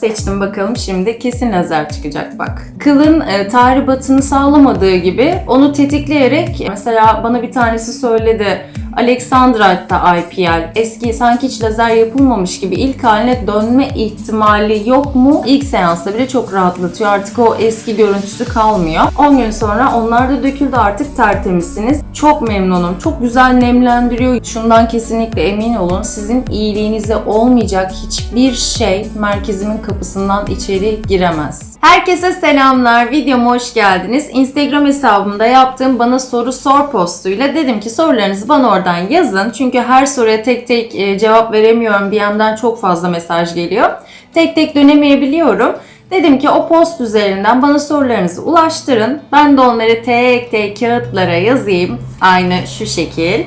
seçtim bakalım şimdi kesin lazer çıkacak bak. Kılın e, tahribatını sağlamadığı gibi onu tetikleyerek mesela bana bir tanesi söyledi Alexandrite'da IPL eski sanki hiç lazer yapılmamış gibi ilk haline dönme ihtimali yok mu? İlk seansta bile çok rahatlatıyor. Artık o eski görüntüsü kalmıyor. 10 gün sonra onlar da döküldü artık tertemizsiniz. Çok memnunum. Çok güzel nemlendiriyor. Şundan kesinlikle emin olun. Sizin iyiliğinize olmayacak hiçbir şey merkezimin kapısından içeri giremez. Herkese selamlar. Videoma hoş geldiniz. Instagram hesabımda yaptığım bana soru sor postuyla dedim ki sorularınızı bana oradan yazın. Çünkü her soruya tek tek e, cevap veremiyorum. DM'den çok fazla mesaj geliyor. Tek tek dönemeyebiliyorum. Dedim ki o post üzerinden bana sorularınızı ulaştırın. Ben de onları tek tek kağıtlara yazayım. Aynı şu şekil.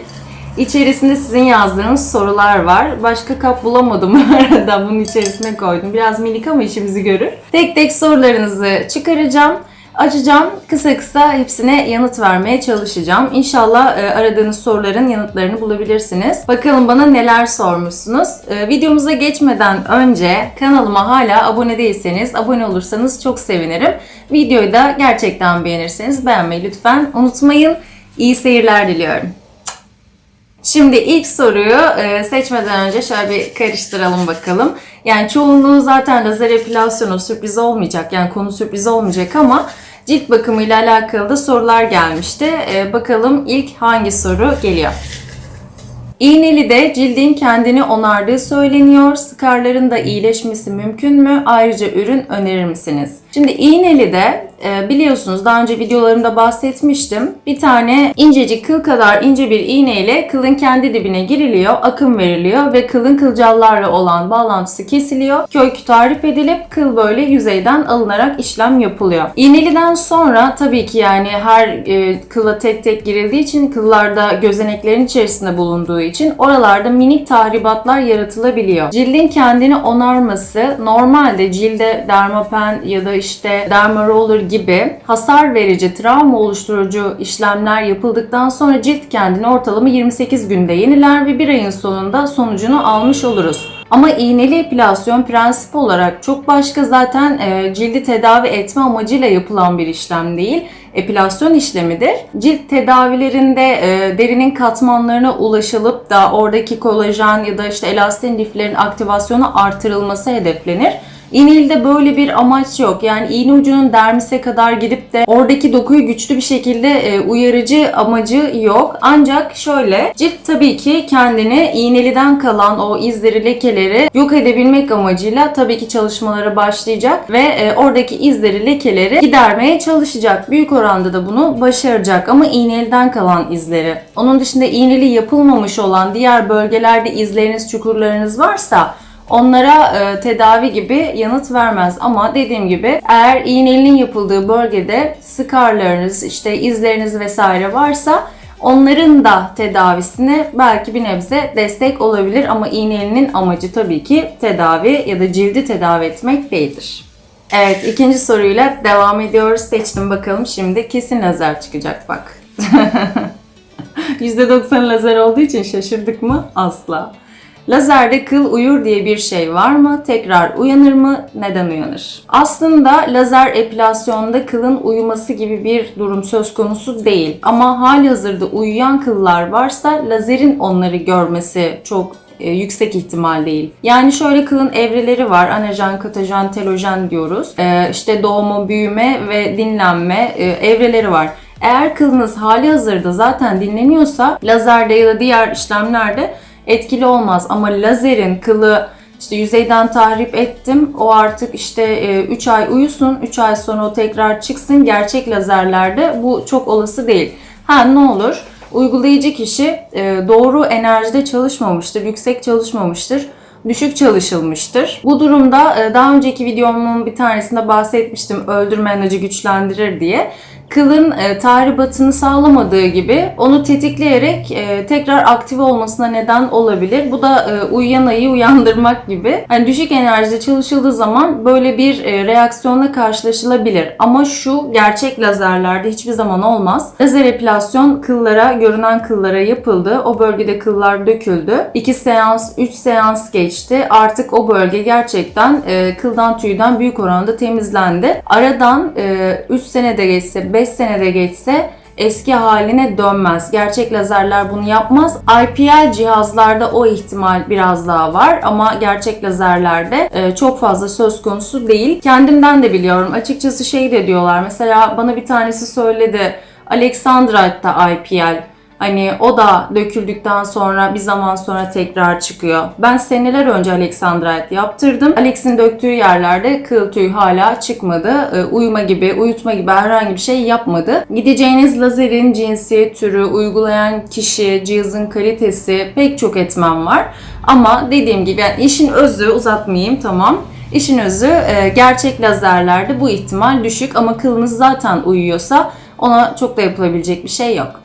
İçerisinde sizin yazdığınız sorular var. Başka kap bulamadım arada bunun içerisine koydum. Biraz minik ama işimizi görür. Tek tek sorularınızı çıkaracağım. Açacağım. Kısa kısa hepsine yanıt vermeye çalışacağım. İnşallah e, aradığınız soruların yanıtlarını bulabilirsiniz. Bakalım bana neler sormuşsunuz. E, videomuza geçmeden önce kanalıma hala abone değilseniz abone olursanız çok sevinirim. Videoyu da gerçekten beğenirseniz beğenmeyi lütfen unutmayın. İyi seyirler diliyorum. Şimdi ilk soruyu e, seçmeden önce şöyle bir karıştıralım bakalım. Yani çoğunluğu zaten lazer epilasyonu sürpriz olmayacak. Yani konu sürpriz olmayacak ama cilt bakımıyla alakalı da sorular gelmişti. E, bakalım ilk hangi soru geliyor? İğneli de cildin kendini onardığı söyleniyor. Skarların da iyileşmesi mümkün mü? Ayrıca ürün önerir misiniz? Şimdi iğneli de e, biliyorsunuz daha önce videolarımda bahsetmiştim. Bir tane incecik kıl kadar ince bir iğneyle kılın kendi dibine giriliyor, akım veriliyor ve kılın kılcallarla olan bağlantısı kesiliyor. Kökü tarif edilip kıl böyle yüzeyden alınarak işlem yapılıyor. İğneliden sonra tabii ki yani her e, kıla tek tek girildiği için kıllarda gözeneklerin içerisinde bulunduğu için oralarda minik tahribatlar yaratılabiliyor. Cildin kendini onarması normalde cilde dermapen ya da işte dermaroller gibi hasar verici, travma oluşturucu işlemler yapıldıktan sonra cilt kendini ortalama 28 günde yeniler ve bir ayın sonunda sonucunu almış oluruz. Ama iğneli epilasyon prensip olarak çok başka zaten e, cildi tedavi etme amacıyla yapılan bir işlem değil epilasyon işlemidir. Cilt tedavilerinde e, derinin katmanlarına ulaşılıp da oradaki kolajen ya da işte elastin liflerin aktivasyonu artırılması hedeflenir. İğnelide böyle bir amaç yok. Yani iğne ucunun dermise kadar gidip de oradaki dokuyu güçlü bir şekilde e, uyarıcı amacı yok. Ancak şöyle cilt tabii ki kendini iğneliden kalan o izleri, lekeleri yok edebilmek amacıyla tabii ki çalışmalara başlayacak ve e, oradaki izleri, lekeleri gidermeye çalışacak. Büyük oranda da bunu başaracak ama iğneliden kalan izleri. Onun dışında iğneli yapılmamış olan diğer bölgelerde izleriniz, çukurlarınız varsa onlara e, tedavi gibi yanıt vermez. Ama dediğim gibi eğer iğnelinin yapıldığı bölgede skarlarınız, işte izleriniz vesaire varsa onların da tedavisine belki bir nebze destek olabilir ama iğnelinin amacı tabii ki tedavi ya da cildi tedavi etmek değildir. Evet ikinci soruyla devam ediyoruz. Seçtim bakalım şimdi kesin lazer çıkacak bak. %90 lazer olduğu için şaşırdık mı? Asla. Lazerde kıl uyur diye bir şey var mı? Tekrar uyanır mı? Neden uyanır? Aslında lazer epilasyonda kılın uyuması gibi bir durum söz konusu değil. Ama hali hazırda uyuyan kıllar varsa lazerin onları görmesi çok e, yüksek ihtimal değil. Yani şöyle kılın evreleri var. Anajen, katajen, telojen diyoruz. E, işte doğma, büyüme ve dinlenme e, evreleri var. Eğer kılınız hali hazırda zaten dinleniyorsa lazerde ya da diğer işlemlerde etkili olmaz. Ama lazerin kılı işte yüzeyden tahrip ettim. O artık işte 3 ay uyusun, 3 ay sonra o tekrar çıksın. Gerçek lazerlerde bu çok olası değil. Ha ne olur? Uygulayıcı kişi e, doğru enerjide çalışmamıştır, yüksek çalışmamıştır düşük çalışılmıştır. Bu durumda e, daha önceki videomun bir tanesinde bahsetmiştim öldürme enerji güçlendirir diye. Kılın e, tahribatını sağlamadığı gibi onu tetikleyerek e, tekrar aktive olmasına neden olabilir. Bu da e, uyuyan ayı uyandırmak gibi. Yani düşük enerjide çalışıldığı zaman böyle bir e, reaksiyonla karşılaşılabilir. Ama şu gerçek lazerlerde hiçbir zaman olmaz. Lazer epilasyon kıllara, görünen kıllara yapıldı. O bölgede kıllar döküldü. 2 seans, 3 seans geçti. Artık o bölge gerçekten e, kıldan tüyden büyük oranda temizlendi. Aradan e, 3 senede geçse, 5 senede geçse eski haline dönmez. Gerçek lazerler bunu yapmaz. IPL cihazlarda o ihtimal biraz daha var ama gerçek lazerlerde e, çok fazla söz konusu değil. Kendimden de biliyorum. Açıkçası şey de diyorlar. Mesela bana bir tanesi söyledi. Alexandrite'da IPL Hani o da döküldükten sonra bir zaman sonra tekrar çıkıyor. Ben seneler önce Alexandrite yaptırdım. Alex'in döktüğü yerlerde kıl tüy hala çıkmadı. Ee, uyuma gibi, uyutma gibi herhangi bir şey yapmadı. Gideceğiniz lazerin cinsi, türü, uygulayan kişi, cihazın kalitesi pek çok etmen var. Ama dediğim gibi yani işin özü uzatmayayım tamam. İşin özü e, gerçek lazerlerde bu ihtimal düşük ama kılınız zaten uyuyorsa ona çok da yapılabilecek bir şey yok.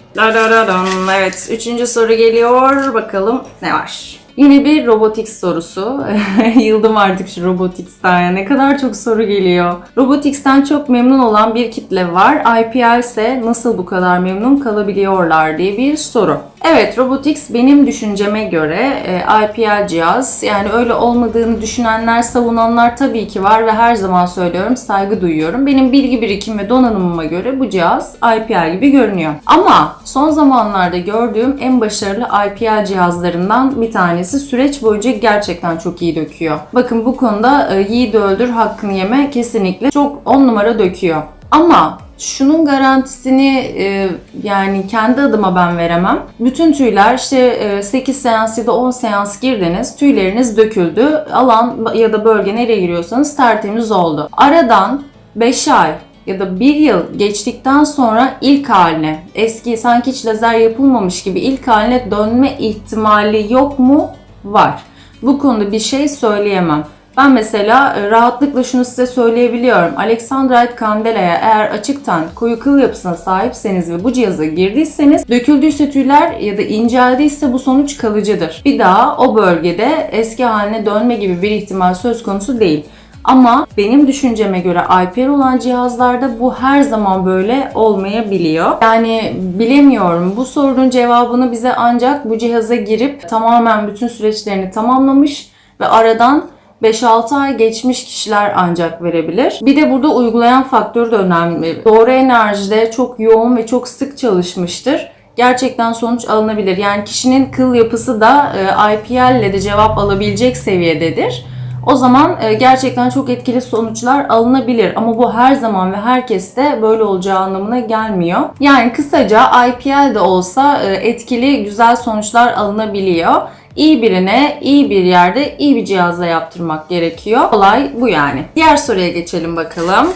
Evet, üçüncü soru geliyor. Bakalım ne var? Yine bir robotics sorusu. Yıldım artık şu robotics'ten ya. Ne kadar çok soru geliyor. Robotics'ten çok memnun olan bir kitle var. IPL ise nasıl bu kadar memnun kalabiliyorlar diye bir soru. Evet, Robotics benim düşünceme göre e, IPL cihaz. Yani öyle olmadığını düşünenler, savunanlar tabii ki var ve her zaman söylüyorum, saygı duyuyorum. Benim bilgi birikim ve donanımıma göre bu cihaz IPL gibi görünüyor. Ama son zamanlarda gördüğüm en başarılı IPL cihazlarından bir tanesi süreç boyunca gerçekten çok iyi döküyor. Bakın bu konuda e, yiğit öldür hakkını yeme kesinlikle çok on numara döküyor. Ama şunun garantisini e, yani kendi adıma ben veremem. Bütün tüyler işte e, 8 seans ya da 10 seans girdiniz, tüyleriniz döküldü. Alan ya da bölge nereye giriyorsanız tertemiz oldu. Aradan 5 ay ya da 1 yıl geçtikten sonra ilk haline, eski sanki hiç lazer yapılmamış gibi ilk haline dönme ihtimali yok mu? Var. Bu konuda bir şey söyleyemem. Ben mesela e, rahatlıkla şunu size söyleyebiliyorum. Alexandrite Candela'ya eğer açıktan koyu kıl yapısına sahipseniz ve bu cihaza girdiyseniz döküldüyse tüyler ya da inceldiyse bu sonuç kalıcıdır. Bir daha o bölgede eski haline dönme gibi bir ihtimal söz konusu değil. Ama benim düşünceme göre IPR olan cihazlarda bu her zaman böyle olmayabiliyor. Yani bilemiyorum. Bu sorunun cevabını bize ancak bu cihaza girip tamamen bütün süreçlerini tamamlamış ve aradan 5-6 ay geçmiş kişiler ancak verebilir. Bir de burada uygulayan faktör de önemli. Doğru enerjide çok yoğun ve çok sık çalışmıştır. Gerçekten sonuç alınabilir. Yani kişinin kıl yapısı da e, IPL ile de cevap alabilecek seviyededir. O zaman e, gerçekten çok etkili sonuçlar alınabilir ama bu her zaman ve herkeste böyle olacağı anlamına gelmiyor. Yani kısaca IPL de olsa e, etkili güzel sonuçlar alınabiliyor. İyi birine, iyi bir yerde, iyi bir cihazla yaptırmak gerekiyor. Olay bu yani. Diğer soruya geçelim bakalım.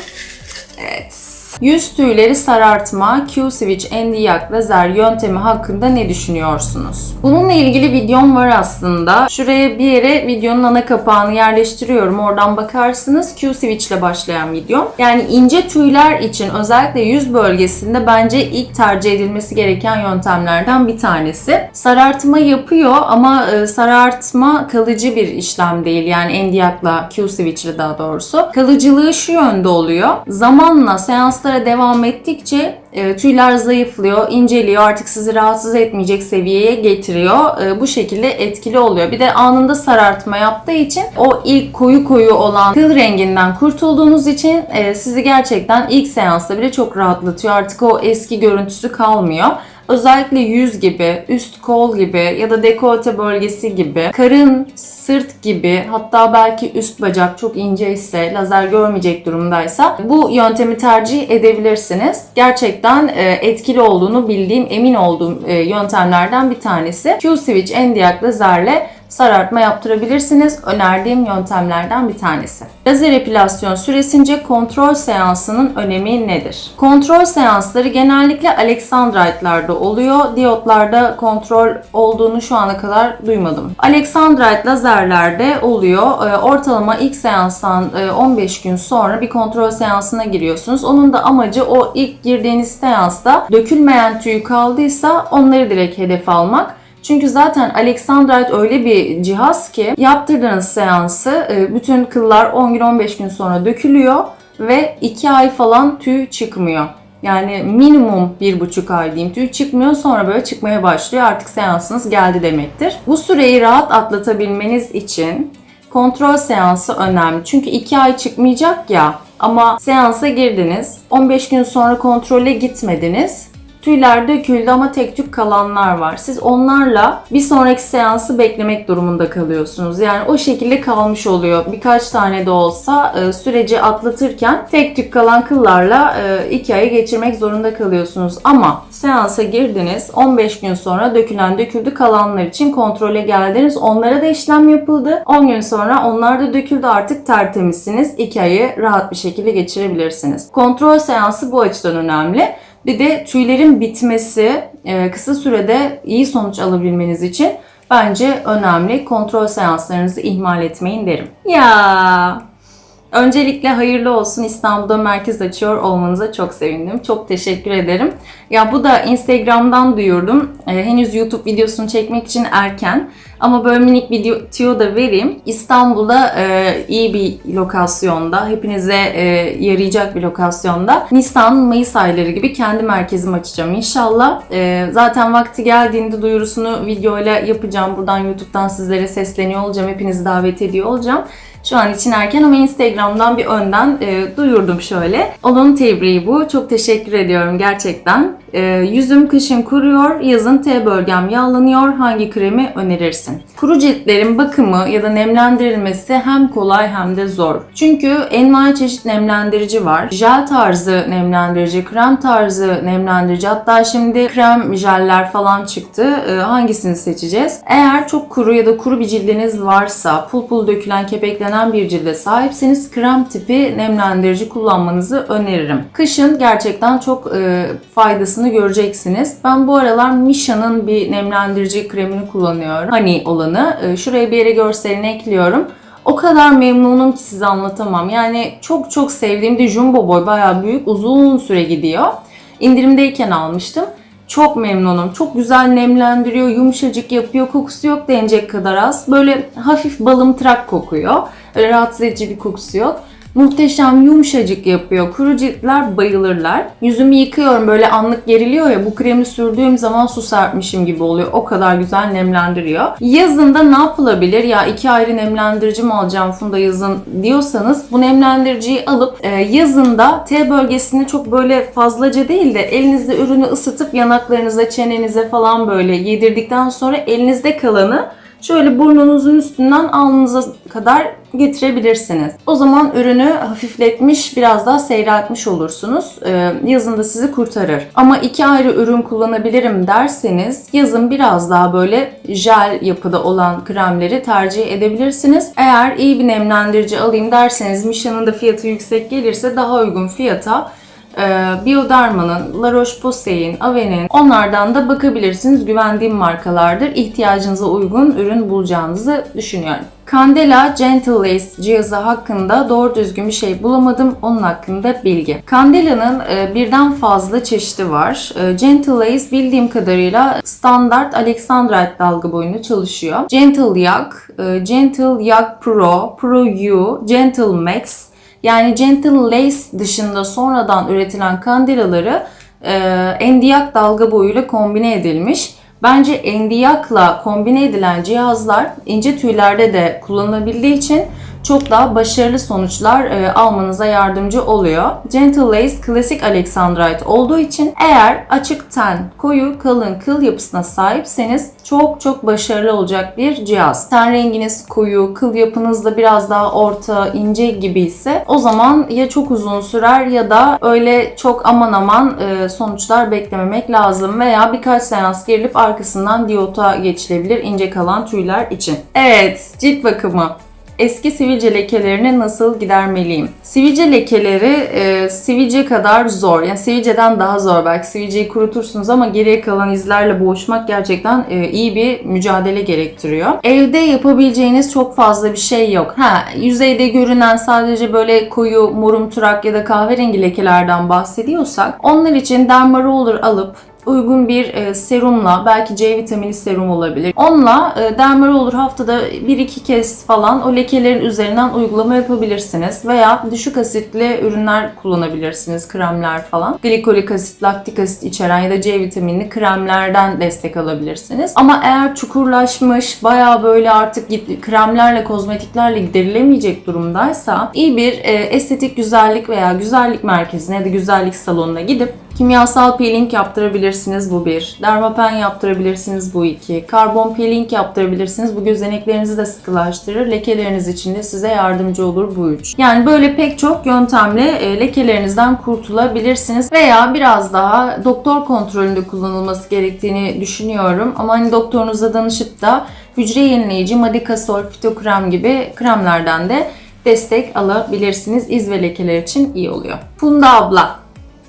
Evet. Yüz tüyleri sarartma, Q-Switch Endiyak lazer yöntemi hakkında ne düşünüyorsunuz? Bununla ilgili videom var aslında. Şuraya bir yere videonun ana kapağını yerleştiriyorum. Oradan bakarsınız. Q-Switch ile başlayan videom. Yani ince tüyler için özellikle yüz bölgesinde bence ilk tercih edilmesi gereken yöntemlerden bir tanesi. Sarartma yapıyor ama e, sarartma kalıcı bir işlem değil. Yani Endiyak'la Q-Switch ile daha doğrusu. Kalıcılığı şu yönde oluyor. Zamanla seans seanslara devam ettikçe e, tüyler zayıflıyor, inceliyor, artık sizi rahatsız etmeyecek seviyeye getiriyor. E, bu şekilde etkili oluyor. Bir de anında sarartma yaptığı için o ilk koyu koyu olan kıl renginden kurtulduğunuz için e, sizi gerçekten ilk seansta bile çok rahatlatıyor. Artık o eski görüntüsü kalmıyor. Özellikle yüz gibi, üst kol gibi ya da dekolte bölgesi gibi, karın, sırt gibi hatta belki üst bacak çok ince ise, lazer görmeyecek durumdaysa bu yöntemi tercih edebilirsiniz. Gerçekten e, etkili olduğunu bildiğim, emin olduğum e, yöntemlerden bir tanesi. Q-Switch Endiac lazerle sarartma yaptırabilirsiniz. Önerdiğim yöntemlerden bir tanesi. Lazer epilasyon süresince kontrol seansının önemi nedir? Kontrol seansları genellikle Alexandrite'larda oluyor. Diyotlarda kontrol olduğunu şu ana kadar duymadım. Alexandrite lazerlerde oluyor. Ee, Ortalama ilk seanstan e, 15 gün sonra bir kontrol seansına giriyorsunuz. Onun da amacı o ilk girdiğiniz seansta dökülmeyen tüy kaldıysa onları direkt hedef almak. Çünkü zaten Alexandrite öyle bir cihaz ki yaptırdığınız seansı e, bütün kıllar 10 gün 15 gün sonra dökülüyor ve 2 ay falan tüy çıkmıyor. Yani minimum bir buçuk ay diyeyim tüy çıkmıyor sonra böyle çıkmaya başlıyor artık seansınız geldi demektir. Bu süreyi rahat atlatabilmeniz için kontrol seansı önemli. Çünkü 2 ay çıkmayacak ya ama seansa girdiniz 15 gün sonra kontrole gitmediniz Tüyler döküldü ama tek tük kalanlar var. Siz onlarla bir sonraki seansı beklemek durumunda kalıyorsunuz. Yani o şekilde kalmış oluyor. Birkaç tane de olsa e, süreci atlatırken tek tük kalan kıllarla e, iki ayı geçirmek zorunda kalıyorsunuz. Ama seansa girdiniz 15 gün sonra dökülen döküldü kalanlar için kontrole geldiniz. Onlara da işlem yapıldı. 10 gün sonra onlar da döküldü artık tertemizsiniz. 2 ayı rahat bir şekilde geçirebilirsiniz. Kontrol seansı bu açıdan önemli. Bir de tüylerin bitmesi e, kısa sürede iyi sonuç alabilmeniz için bence önemli. Kontrol seanslarınızı ihmal etmeyin derim. Ya Öncelikle hayırlı olsun İstanbul'da merkez açıyor olmanıza çok sevindim. Çok teşekkür ederim. Ya bu da Instagram'dan duyurdum. Ee, henüz YouTube videosunu çekmek için erken. Ama böyle minik bir tüyo da vereyim. İstanbul'da e, iyi bir lokasyonda, hepinize e, yarayacak bir lokasyonda Nisan, Mayıs ayları gibi kendi merkezimi açacağım inşallah. E, zaten vakti geldiğinde duyurusunu videoyla yapacağım. Buradan YouTube'dan sizlere sesleniyor olacağım. Hepinizi davet ediyor olacağım. Şu an için erken ama Instagram'dan bir önden e, duyurdum şöyle. Onun tebriği bu. Çok teşekkür ediyorum gerçekten. E, yüzüm kışın kuruyor, yazın T bölgem yağlanıyor. Hangi kremi önerirsin? Kuru ciltlerin bakımı ya da nemlendirilmesi hem kolay hem de zor. Çünkü envai çeşit nemlendirici var. Jel tarzı nemlendirici, krem tarzı nemlendirici. Hatta şimdi krem jeller falan çıktı. E, hangisini seçeceğiz? Eğer çok kuru ya da kuru bir cildiniz varsa, pul pul dökülen, kepeklenen bir cilde sahipseniz krem tipi nemlendirici kullanmanızı öneririm. Kışın gerçekten çok e, faydasını göreceksiniz. Ben bu aralar Misha'nın bir nemlendirici kremini kullanıyorum. Honey olanı. E, şuraya bir yere görselini ekliyorum. O kadar memnunum ki size anlatamam. Yani çok çok sevdiğim de Jumbo Boy bayağı büyük uzun süre gidiyor. İndirimdeyken almıştım. Çok memnunum. Çok güzel nemlendiriyor, yumuşacık yapıyor. Kokusu yok denecek kadar az. Böyle hafif balımtırak kokuyor. Öyle rahatsız edici bir kokusu yok. Muhteşem yumuşacık yapıyor. Kuru ciltler bayılırlar. Yüzümü yıkıyorum böyle anlık geriliyor ya bu kremi sürdüğüm zaman su serpmişim gibi oluyor. O kadar güzel nemlendiriyor. Yazında ne yapılabilir? Ya iki ayrı nemlendirici mi alacağım Funda yazın diyorsanız bu nemlendiriciyi alıp e, yazında T bölgesini çok böyle fazlaca değil de elinizde ürünü ısıtıp yanaklarınıza, çenenize falan böyle yedirdikten sonra elinizde kalanı şöyle burnunuzun üstünden alnınıza kadar getirebilirsiniz. O zaman ürünü hafifletmiş, biraz daha seyreltmiş olursunuz. Ee, yazın da sizi kurtarır. Ama iki ayrı ürün kullanabilirim derseniz yazın biraz daha böyle jel yapıda olan kremleri tercih edebilirsiniz. Eğer iyi bir nemlendirici alayım derseniz Misha'nın da fiyatı yüksek gelirse daha uygun fiyata Bioderma'nın, La Roche-Posay'in, Avène'in onlardan da bakabilirsiniz. Güvendiğim markalardır. İhtiyacınıza uygun ürün bulacağınızı düşünüyorum. Candela Gentle Lace cihazı hakkında doğru düzgün bir şey bulamadım. Onun hakkında bilgi. Candela'nın e, birden fazla çeşidi var. E, Gentle Lace bildiğim kadarıyla standart Alexandrite dalga boyunu çalışıyor. Gentle Yak, e, Gentle Yak Pro, Pro U, Gentle Max, yani Gentle Lace dışında sonradan üretilen kandelaları e, endiyak dalga boyuyla kombine edilmiş. Bence endiyakla kombine edilen cihazlar ince tüylerde de kullanılabildiği için çok daha başarılı sonuçlar e, almanıza yardımcı oluyor. Gentle Lace klasik Alexandrite olduğu için eğer açık ten, koyu, kalın kıl yapısına sahipseniz çok çok başarılı olacak bir cihaz. Ten renginiz koyu, kıl yapınız da biraz daha orta, ince gibi ise o zaman ya çok uzun sürer ya da öyle çok aman aman e, sonuçlar beklememek lazım veya birkaç seans gerilip arkasından diyota geçilebilir ince kalan tüyler için. Evet, cilt bakımı. Eski sivilce lekelerini nasıl gidermeliyim? Sivilce lekeleri e, sivilce kadar zor. Yani sivilceden daha zor. Belki sivilceyi kurutursunuz ama geriye kalan izlerle boğuşmak gerçekten e, iyi bir mücadele gerektiriyor. Evde yapabileceğiniz çok fazla bir şey yok. Ha, yüzeyde görünen sadece böyle koyu morumturak ya da kahverengi lekelerden bahsediyorsak onlar için Dermaroller alıp uygun bir e, serumla belki C vitamini serum olabilir. Onunla e, Dermaroller haftada 1-2 kez falan o lekelerin üzerinden uygulama yapabilirsiniz. Veya düşük asitli ürünler kullanabilirsiniz. Kremler falan. Glikolik asit, laktik asit içeren ya da C vitaminli kremlerden destek alabilirsiniz. Ama eğer çukurlaşmış, baya böyle artık kremlerle, kozmetiklerle giderilemeyecek durumdaysa iyi bir e, estetik güzellik veya güzellik merkezine ya da güzellik salonuna gidip Kimyasal peeling yaptırabilirsiniz bu bir. Dermapen yaptırabilirsiniz bu iki. Karbon peeling yaptırabilirsiniz. Bu gözeneklerinizi de sıkılaştırır. Lekeleriniz için de size yardımcı olur bu üç. Yani böyle pek çok yöntemle e, lekelerinizden kurtulabilirsiniz. Veya biraz daha doktor kontrolünde kullanılması gerektiğini düşünüyorum. Ama hani doktorunuza danışıp da hücre yenileyici, madikasol, fitokrem gibi kremlerden de destek alabilirsiniz. İz ve lekeler için iyi oluyor. Funda abla,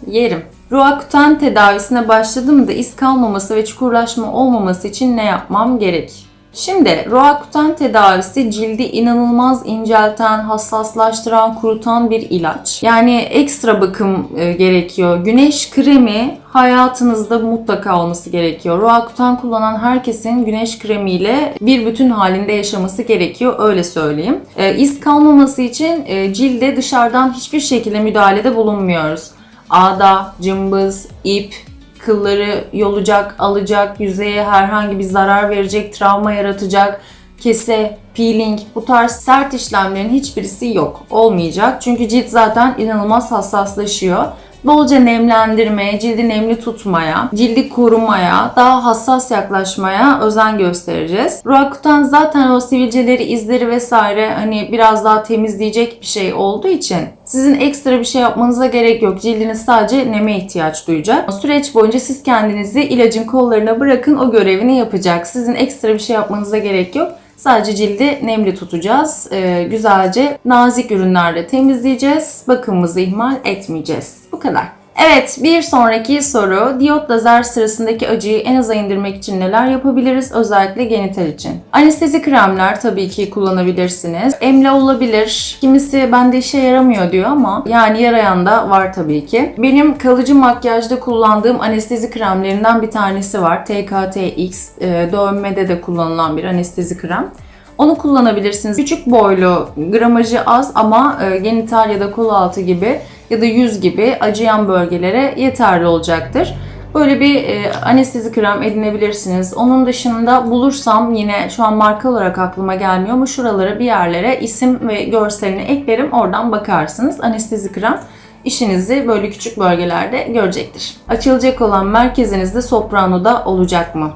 yerim. Roakutan tedavisine başladım da iz kalmaması ve çukurlaşma olmaması için ne yapmam gerek? Şimdi Roakutan tedavisi cildi inanılmaz incelten, hassaslaştıran, kurutan bir ilaç. Yani ekstra bakım e, gerekiyor. Güneş kremi hayatınızda mutlaka olması gerekiyor. Roakutan kullanan herkesin güneş kremiyle bir bütün halinde yaşaması gerekiyor. Öyle söyleyeyim. E, iz kalmaması için e, cilde dışarıdan hiçbir şekilde müdahalede bulunmuyoruz ağda, cımbız, ip, kılları yolacak, alacak, yüzeye herhangi bir zarar verecek, travma yaratacak, kese, peeling bu tarz sert işlemlerin hiçbirisi yok. Olmayacak. Çünkü cilt zaten inanılmaz hassaslaşıyor. Bolca nemlendirmeye, cildi nemli tutmaya, cildi korumaya, daha hassas yaklaşmaya özen göstereceğiz. Roakutan zaten o sivilceleri, izleri vesaire hani biraz daha temizleyecek bir şey olduğu için sizin ekstra bir şey yapmanıza gerek yok. Cildiniz sadece neme ihtiyaç duyacak. Süreç boyunca siz kendinizi ilacın kollarına bırakın o görevini yapacak. Sizin ekstra bir şey yapmanıza gerek yok. Sadece cildi nemli tutacağız. Ee, güzelce nazik ürünlerle temizleyeceğiz. Bakımımızı ihmal etmeyeceğiz. Bu kadar. Evet bir sonraki soru. Diyot lazer sırasındaki acıyı en aza indirmek için neler yapabiliriz? Özellikle genital için. Anestezi kremler tabii ki kullanabilirsiniz. Emle olabilir. Kimisi bende işe yaramıyor diyor ama yani yarayan da var tabii ki. Benim kalıcı makyajda kullandığım anestezi kremlerinden bir tanesi var. TKTX. E, dövmede de kullanılan bir anestezi krem. Onu kullanabilirsiniz. Küçük boylu, gramajı az ama e, genital ya da kol altı gibi ya da yüz gibi acıyan bölgelere yeterli olacaktır. Böyle bir e, anestezi krem edinebilirsiniz. Onun dışında bulursam yine şu an marka olarak aklıma gelmiyor ama şuralara bir yerlere isim ve görselini eklerim. Oradan bakarsınız. Anestezi krem işinizi böyle küçük bölgelerde görecektir. Açılacak olan merkezinizde sopranoda olacak mı?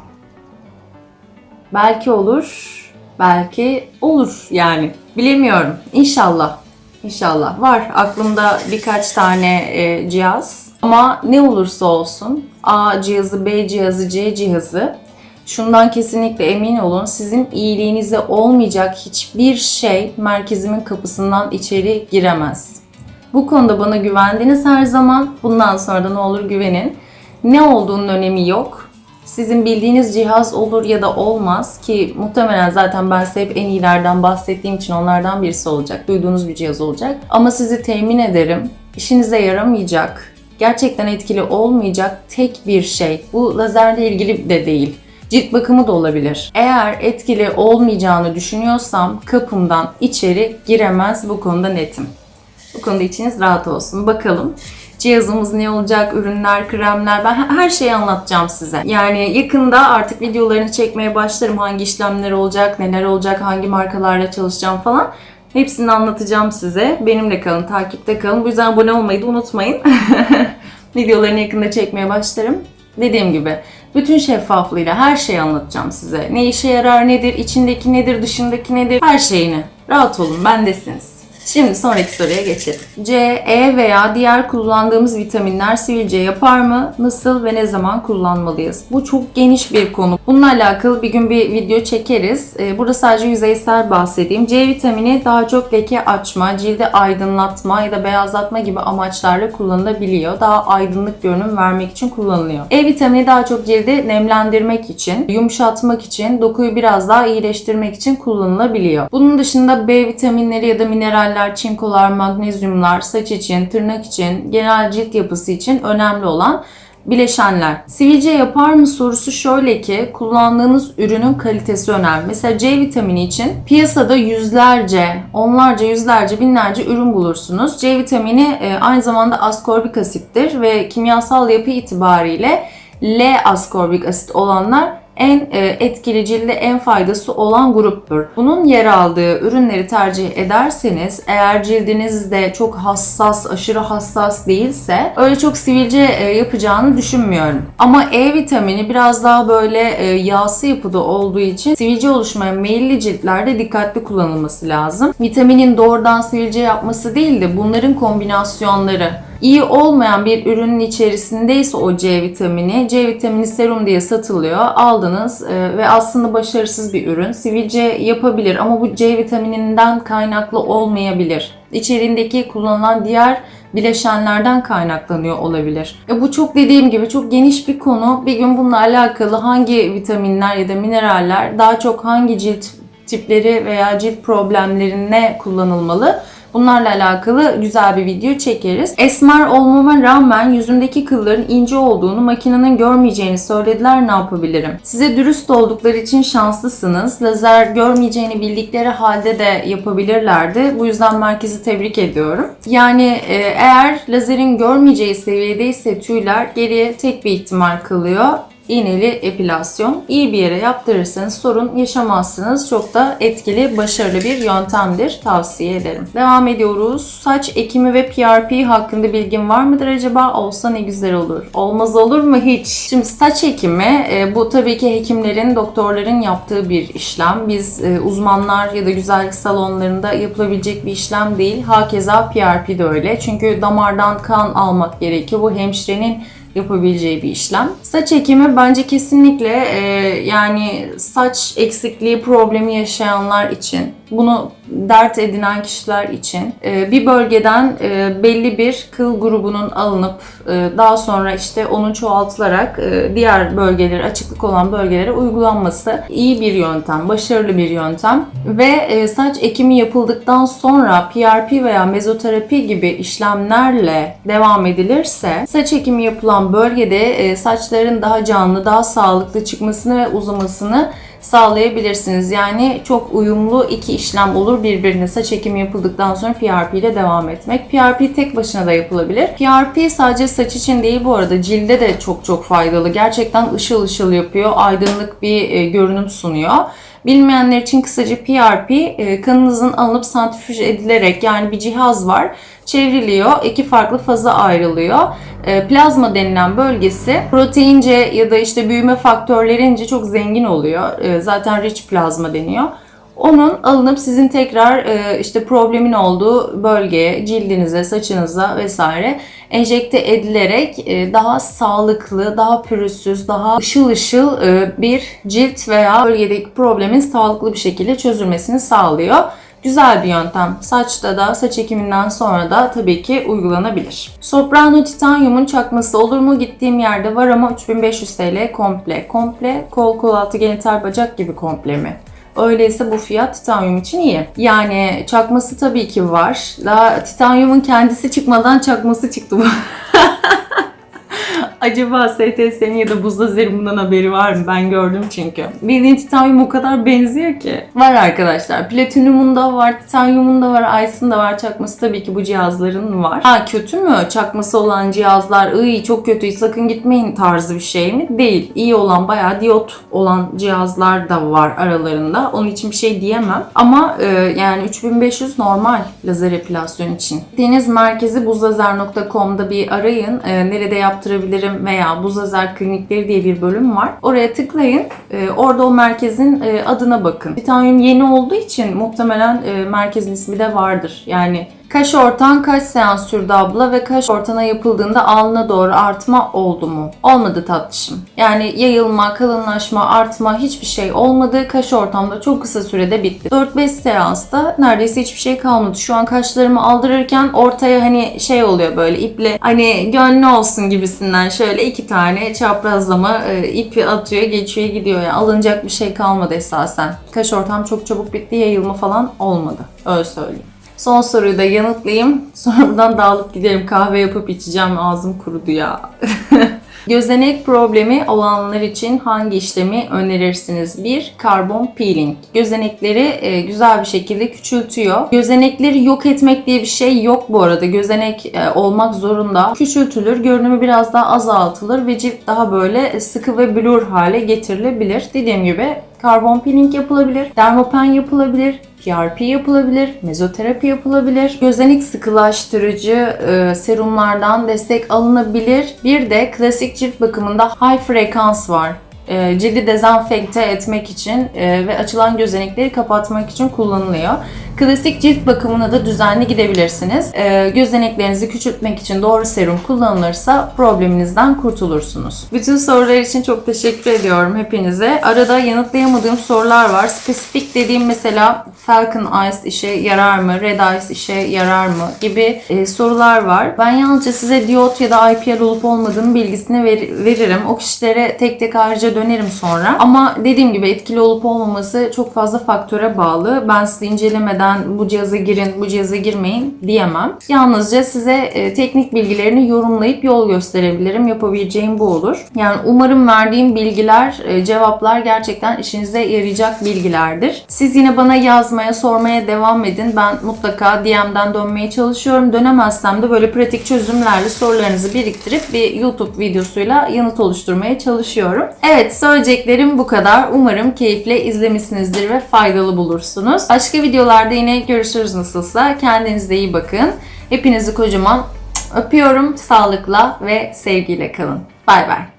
Belki olur, belki olur yani. Bilemiyorum. İnşallah. İnşallah. Var aklımda birkaç tane e, cihaz. Ama ne olursa olsun A cihazı, B cihazı, C cihazı şundan kesinlikle emin olun sizin iyiliğinize olmayacak hiçbir şey merkezimin kapısından içeri giremez. Bu konuda bana güvendiniz her zaman. Bundan sonra da ne olur güvenin. Ne olduğunun önemi yok. Sizin bildiğiniz cihaz olur ya da olmaz ki muhtemelen zaten ben size hep en iyilerden bahsettiğim için onlardan birisi olacak. Duyduğunuz bir cihaz olacak. Ama sizi temin ederim işinize yaramayacak, gerçekten etkili olmayacak tek bir şey. Bu lazerle ilgili de değil. Cilt bakımı da olabilir. Eğer etkili olmayacağını düşünüyorsam kapımdan içeri giremez bu konuda netim. Bu konuda içiniz rahat olsun. Bakalım cihazımız ne olacak, ürünler, kremler ben her şeyi anlatacağım size. Yani yakında artık videolarını çekmeye başlarım. Hangi işlemler olacak, neler olacak, hangi markalarla çalışacağım falan. Hepsini anlatacağım size. Benimle kalın, takipte kalın. Bu yüzden abone olmayı da unutmayın. Videolarını yakında çekmeye başlarım. Dediğim gibi bütün şeffaflığıyla her şeyi anlatacağım size. Ne işe yarar nedir, içindeki nedir, dışındaki nedir, her şeyini. Rahat olun, bendesiniz. Şimdi sonraki soruya geçelim. C, E veya diğer kullandığımız vitaminler sivilce yapar mı? Nasıl ve ne zaman kullanmalıyız? Bu çok geniş bir konu. Bununla alakalı bir gün bir video çekeriz. Ee, Burada sadece yüzeysel bahsedeyim. C vitamini daha çok leke açma, cildi aydınlatma ya da beyazlatma gibi amaçlarla kullanılabiliyor. Daha aydınlık görünüm vermek için kullanılıyor. E vitamini daha çok cildi nemlendirmek için, yumuşatmak için, dokuyu biraz daha iyileştirmek için kullanılabiliyor. Bunun dışında B vitaminleri ya da mineraller, çinkolar, magnezyumlar saç için, tırnak için, genel cilt yapısı için önemli olan bileşenler. Sivilce yapar mı sorusu şöyle ki kullandığınız ürünün kalitesi önemli. Mesela C vitamini için piyasada yüzlerce, onlarca, yüzlerce, binlerce ürün bulursunuz. C vitamini e, aynı zamanda askorbik asittir ve kimyasal yapı itibariyle L askorbik asit olanlar en e, etkili cilde en faydası olan gruptur. Bunun yer aldığı ürünleri tercih ederseniz eğer cildiniz de çok hassas, aşırı hassas değilse öyle çok sivilce e, yapacağını düşünmüyorum. Ama E vitamini biraz daha böyle e, yağsı yapıda olduğu için sivilce oluşmaya meyilli ciltlerde dikkatli kullanılması lazım. Vitaminin doğrudan sivilce yapması değil de bunların kombinasyonları İyi olmayan bir ürünün içerisindeyse o C vitamini, C vitamini serum diye satılıyor. Aldınız e, ve aslında başarısız bir ürün. Sivilce yapabilir ama bu C vitamininden kaynaklı olmayabilir. İçerindeki kullanılan diğer bileşenlerden kaynaklanıyor olabilir. E bu çok dediğim gibi çok geniş bir konu. Bir gün bununla alakalı hangi vitaminler ya da mineraller daha çok hangi cilt tipleri veya cilt problemlerine kullanılmalı? Bunlarla alakalı güzel bir video çekeriz. Esmer olmama rağmen yüzümdeki kılların ince olduğunu, makinenin görmeyeceğini söylediler ne yapabilirim? Size dürüst oldukları için şanslısınız. Lazer görmeyeceğini bildikleri halde de yapabilirlerdi. Bu yüzden merkezi tebrik ediyorum. Yani e, eğer lazerin görmeyeceği seviyedeyse tüyler geriye tek bir ihtimal kalıyor iğneli epilasyon. İyi bir yere yaptırırsanız sorun yaşamazsınız. Çok da etkili, başarılı bir yöntemdir. Tavsiye ederim. Devam ediyoruz. Saç ekimi ve PRP hakkında bilgin var mıdır acaba? Olsa ne güzel olur. Olmaz olur mu hiç? Şimdi saç ekimi e, bu tabii ki hekimlerin, doktorların yaptığı bir işlem. Biz e, uzmanlar ya da güzellik salonlarında yapılabilecek bir işlem değil. Hakeza PRP de öyle. Çünkü damardan kan almak gerekiyor. Bu hemşirenin yapabileceği bir işlem. Saç ekimi bence kesinlikle e, yani saç eksikliği problemi yaşayanlar için bunu dert edinen kişiler için e, bir bölgeden e, belli bir kıl grubunun alınıp e, daha sonra işte onun çoğaltılarak diğer bölgeleri açıklık olan bölgelere uygulanması iyi bir yöntem, başarılı bir yöntem. Ve saç ekimi yapıldıktan sonra PRP veya mezoterapi gibi işlemlerle devam edilirse saç ekimi yapılan bölgede saçların daha canlı, daha sağlıklı çıkmasını ve uzamasını sağlayabilirsiniz. Yani çok uyumlu iki işlem olur birbirine saç ekimi yapıldıktan sonra PRP ile devam etmek. PRP tek başına da yapılabilir. PRP sadece saç için değil bu arada cilde de çok çok faydalı. Gerçekten ışıl ışıl yapıyor. Aydınlık bir e, görünüm sunuyor. Bilmeyenler için kısaca PRP e, kanınızın alınıp santrifüj edilerek yani bir cihaz var çevriliyor. iki farklı faza ayrılıyor. E, plazma denilen bölgesi proteince ya da işte büyüme faktörlerince çok zengin oluyor. E, zaten rich plazma deniyor. Onun alınıp sizin tekrar e, işte problemin olduğu bölgeye, cildinize, saçınıza vesaire enjekte edilerek e, daha sağlıklı, daha pürüzsüz, daha ışıl ışıl e, bir cilt veya bölgedeki problemin sağlıklı bir şekilde çözülmesini sağlıyor. Güzel bir yöntem. Saçta da saç ekiminden sonra da tabii ki uygulanabilir. Soprano titanyumun çakması olur mu? Gittiğim yerde var ama 3500 TL komple. Komple kol kol altı genital bacak gibi komple mi? Öyleyse bu fiyat titanyum için iyi. Yani çakması tabii ki var. Daha titanyumun kendisi çıkmadan çakması çıktı bu. Acaba STS'nin ya da buzda bundan haberi var mı? Ben gördüm çünkü. Bildiğin titanyum o kadar benziyor ki. Var arkadaşlar. Platinumun da var, titanyumun da var, Aysin da var. Çakması tabii ki bu cihazların var. Ha kötü mü? Çakması olan cihazlar ıy çok kötü sakın gitmeyin tarzı bir şey mi? Değil. İyi olan bayağı diyot olan cihazlar da var aralarında. Onun için bir şey diyemem. Ama e, yani 3500 normal lazer epilasyon için. Deniz merkezi buzlazer.com'da bir arayın. E, nerede yaptırabilirim sindirim veya buz lazer klinikleri diye bir bölüm var. Oraya tıklayın. Ee, orada o merkezin e, adına bakın. Titanyum yeni olduğu için muhtemelen e, merkezin ismi de vardır. Yani Kaş ortan kaç seans sürdü abla ve kaş ortana yapıldığında alnına doğru artma oldu mu? Olmadı tatlışım. Yani yayılma, kalınlaşma, artma hiçbir şey olmadı. Kaş ortamda çok kısa sürede bitti. 4-5 seansta neredeyse hiçbir şey kalmadı. Şu an kaşlarımı aldırırken ortaya hani şey oluyor böyle iple hani gönlü olsun gibisinden şöyle iki tane çaprazlama e, ipi atıyor geçiyor gidiyor. Yani alınacak bir şey kalmadı esasen. Kaş ortam çok çabuk bitti. Yayılma falan olmadı. Öyle söyleyeyim. Son soruyu da yanıtlayayım. Sonra buradan dağılıp giderim. Kahve yapıp içeceğim. Ağzım kurudu ya. Gözenek problemi olanlar için hangi işlemi önerirsiniz? 1. Karbon peeling. Gözenekleri e, güzel bir şekilde küçültüyor. Gözenekleri yok etmek diye bir şey yok bu arada. Gözenek e, olmak zorunda. Küçültülür, görünümü biraz daha azaltılır ve cilt daha böyle sıkı ve blur hale getirilebilir. Dediğim gibi karbon peeling yapılabilir, dermopen yapılabilir, PRP yapılabilir, mezoterapi yapılabilir. Gözenek sıkılaştırıcı e, serumlardan destek alınabilir. Bir de klasik cilt bakımında high frekans var. E, cildi dezenfekte etmek için e, ve açılan gözenekleri kapatmak için kullanılıyor. Klasik cilt bakımına da düzenli gidebilirsiniz. E, gözeneklerinizi küçültmek için doğru serum kullanılırsa probleminizden kurtulursunuz. Bütün sorular için çok teşekkür ediyorum hepinize. Arada yanıtlayamadığım sorular var. Spesifik dediğim mesela Falcon Eyes işe yarar mı, Red Eyes işe yarar mı gibi e, sorular var. Ben yalnızca size diyot ya da IPL olup olmadığını bilgisini ver- veririm. O kişilere tek tek ayrıca dönerim sonra. Ama dediğim gibi etkili olup olmaması çok fazla faktöre bağlı. Ben size incelemeden bu cihaza girin, bu cihaza girmeyin diyemem. Yalnızca size e, teknik bilgilerini yorumlayıp yol gösterebilirim. Yapabileceğim bu olur. Yani umarım verdiğim bilgiler, e, cevaplar gerçekten işinize yarayacak bilgilerdir. Siz yine bana yazmaya, sormaya devam edin. Ben mutlaka DM'den dönmeye çalışıyorum. Dönemezsem de böyle pratik çözümlerle sorularınızı biriktirip bir YouTube videosuyla yanıt oluşturmaya çalışıyorum. Evet, söyleyeceklerim bu kadar. Umarım keyifle izlemişsinizdir ve faydalı bulursunuz. Başka videolarda yine görüşürüz nasılsa. Kendinize iyi bakın. Hepinizi kocaman öpüyorum. Sağlıkla ve sevgiyle kalın. Bay bay.